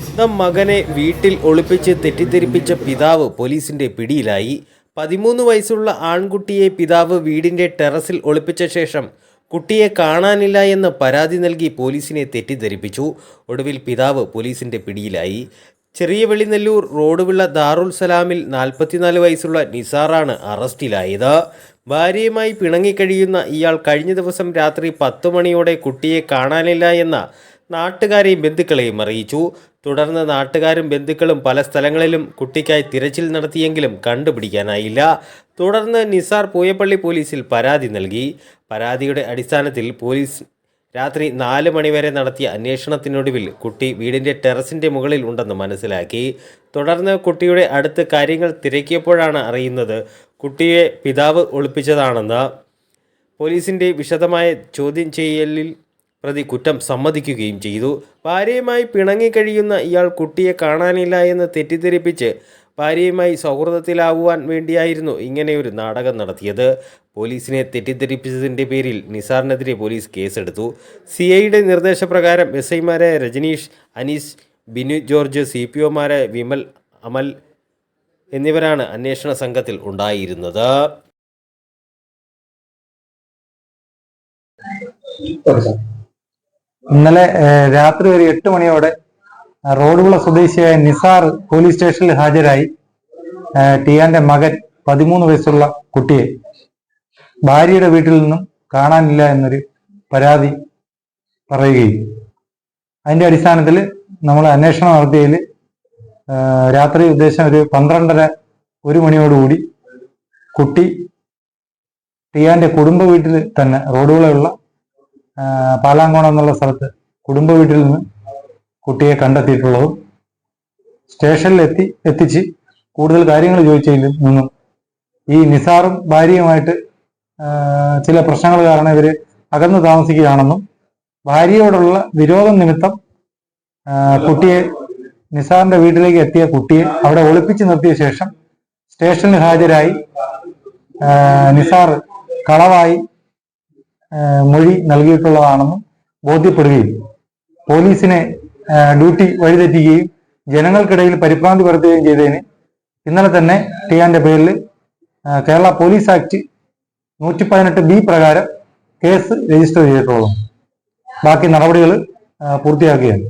സ്വന്തം മകനെ വീട്ടിൽ ഒളിപ്പിച്ച് തെറ്റിദ്ധരിപ്പിച്ച പിതാവ് പോലീസിന്റെ പിടിയിലായി. പതിമൂന്ന് വയസ്സുള്ള ആൺകുട്ടിയെ പിതാവ് വീടിന്റെ ടെറസിൽ ഒളിപ്പിച്ച ശേഷം കുട്ടിയെ കാണാനില്ല എന്ന് പരാതി നൽകി പോലീസിനെ തെറ്റിദ്ധരിപ്പിച്ചു. ഒടുവിൽ പിതാവ് പോലീസിന്റെ പിടിയിലായി. ചെറിയ വെളിനെല്ലൂർ റോഡുവിള്ള ദാറുൽ സലാമിൽ നാൽപ്പത്തിനാല് വയസ്സുള്ള നിസാറാണ് അറസ്റ്റിലായത്. ഭാര്യയുമായി പിണങ്ങിക്കഴിയുന്ന ഇയാൾ കഴിഞ്ഞ ദിവസം രാത്രി പത്തു മണിയോടെ കുട്ടിയെ കാണാനില്ല എന്ന നാട്ടുകാരെയും ബന്ധുക്കളെയും അറിയിച്ചു. തുടർന്ന് നാട്ടുകാരും ബന്ധുക്കളും പല സ്ഥലങ്ങളിലും കുട്ടിക്കായി തിരച്ചിൽ നടത്തിയെങ്കിലും കണ്ടുപിടിക്കാനായില്ല. തുടർന്ന് നിസാർ പൂയപ്പള്ളി പോലീസിൽ പരാതി നൽകി. പരാതിയുടെ അടിസ്ഥാനത്തിൽ പോലീസ് രാത്രി നാല് മണിവരെ നടത്തിയ അന്വേഷണത്തിനൊടുവിൽ കുട്ടി വീടിന്റെ ടെറസിന്റെ മുകളിൽ ഉണ്ടെന്ന് മനസ്സിലാക്കി. തുടർന്ന് കുട്ടിയുടെ അടുത്ത് കാര്യങ്ങൾ തിരക്കിയപ്പോഴാണ് അറിയുന്നത് കുട്ടിയെ പിതാവ് ഒളിപ്പിച്ചതാണെന്ന പോലീസിന്റെ വിശദമായ ചോദ്യം ചെയ്യലിൽ പ്രതി കുറ്റം സമ്മതിക്കുകയും ചെയ്തു. ഭാര്യയുമായി പിണങ്ങിക്കഴിയുന്ന ഇയാൾ കുട്ടിയെ കാണാനില്ല എന്ന് തെറ്റിദ്ധരിപ്പിച്ച് ഭാര്യയുമായി സൗഹൃദത്തിലാവുവാൻ വേണ്ടിയായിരുന്നു ഇങ്ങനെയൊരു നാടകം നടത്തിയത്. പോലീസിനെ തെറ്റിദ്ധരിപ്പിച്ചതിന്റെ പേരിൽ നിസാറിനെതിരെ പോലീസ് കേസെടുത്തു. സി ഐയുടെ നിർദ്ദേശപ്രകാരം എസ് ഐമാരായ Rajneesh Anees Binu George C P ഒമാരായ Vimal Amal എന്നിവരാണ് അന്വേഷണ സംഘത്തിൽ ഉണ്ടായിരുന്നത്. ഇന്നലെ രാത്രി ഒരു എട്ട് മണിയോടെ റോഡുള്ള സ്വദേശിയായ നിസാർ പോലീസ് സ്റ്റേഷനിൽ ഹാജരായി. ടിയാന്റെ മകൻ പതിമൂന്ന് വയസ്സുള്ള കുട്ടിയെ ഭാര്യയുടെ വീട്ടിൽ നിന്നും കാണാനില്ല എന്നൊരു പരാതി പറയുകയും. അതിന്റെ അടിസ്ഥാനത്തിൽ നമ്മൾ അന്വേഷണം നടത്തിയതിൽ രാത്രി ഉദ്ദേശം ഒരു പന്ത്രണ്ടര ഒരു മണിയോടുകൂടി കുട്ടി ടിയാന്റെ കുടുംബ വീട്ടിൽ തന്നെ റോഡുകളുള്ള പാലാങ്കോണം എന്നുള്ള സ്ഥലത്ത് കുടുംബ വീട്ടിൽ നിന്ന് കുട്ടിയെ കണ്ടെത്തിയിട്ടുള്ളതും സ്റ്റേഷനിൽ എത്തി എത്തിച്ച് കൂടുതൽ കാര്യങ്ങൾ ചോദിച്ചതിൽ നിന്നും ഈ നിസാറും ഭാര്യയുമായിട്ട് ചില പ്രശ്നങ്ങൾ കാരണം ഇവർ അകന്നു താമസിക്കുകയാണെന്നും ഭാര്യയോടുള്ള വിരോധം നിമിത്തം കുട്ടിയെ നിസാറിന്റെ വീട്ടിലേക്ക് എത്തിയ കുട്ടിയെ അവിടെ ഒളിപ്പിച്ചു നിർത്തിയ ശേഷം സ്റ്റേഷനിൽ ഹാജരായി നിസാർ കളവായി മൊഴി നൽകിയിട്ടുള്ളതാണെന്നും ബോധ്യപ്പെടുകയും പോലീസിനെ ഡ്യൂട്ടി വഴിതെറ്റുകയും ജനങ്ങൾക്കിടയിൽ പരിഭ്രാന്തി പരത്തുകയും ചെയ്തതിന് ഇന്നലെ തന്നെ ടിയാന്റെ പേരിൽ കേരള പോലീസ് ആക്ട് നൂറ്റി പതിനെട്ട് ബി പ്രകാരം കേസ് രജിസ്റ്റർ ചെയ്തിട്ടുള്ളൂ. ബാക്കി നടപടികൾ പൂർത്തിയാക്കുകയാണ്.